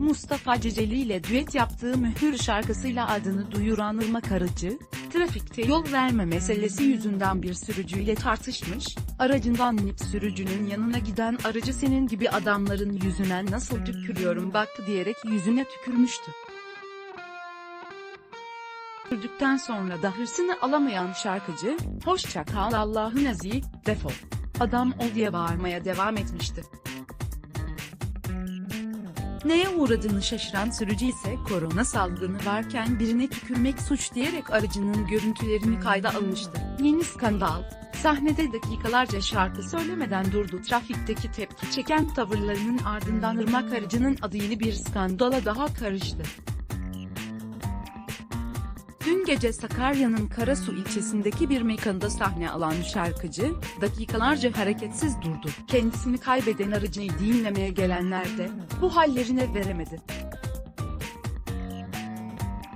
Mustafa Ceceli ile düet yaptığı mühür şarkısıyla adını duyuran Irmak Arıcı, trafikte yol verme meselesi yüzünden bir sürücüyle tartışmış, aracından inip sürücünün yanına giden aracı senin gibi adamların yüzüne nasıl tükürüyorum bak diyerek yüzüne tükürmüştü. Tükürdükten sonra da hırsını alamayan şarkıcı, hoşça kal Allah'ın aziz, defol. Adam ol diye bağırmaya devam etmişti. Neye uğradığını şaşıran sürücü ise korona salgını varken birine tükürmek suç diyerek aracının görüntülerini kayda almıştı. Yeni skandal, sahnede dakikalarca şarkı söylemeden durdu. Trafikteki tepki çeken tavırlarının ardından Irmak Arıcı'nın adı yeni bir skandala daha karıştı. Dün gece Sakarya'nın Karasu ilçesindeki bir mekanda sahne alan şarkıcı, dakikalarca hareketsiz durdu. Kendisini kaybeden arıcıyı dinlemeye gelenler de, bu hallerine veremedi.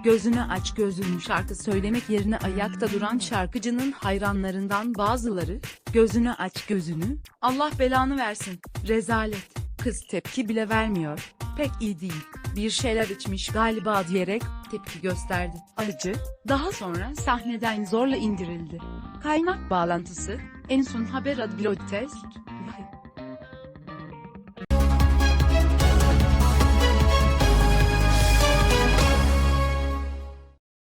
Gözünü aç gözünü şarkı söylemek yerine ayakta duran şarkıcının hayranlarından bazıları, gözünü aç gözünü, Allah belanı versin, rezalet, kız tepki bile vermiyor, pek iyi değil, bir şeyler içmiş galiba diyerek tepki gösterdi. Arıcı, daha sonra sahneden zorla indirildi. Kaynak bağlantısı, en son haber adlı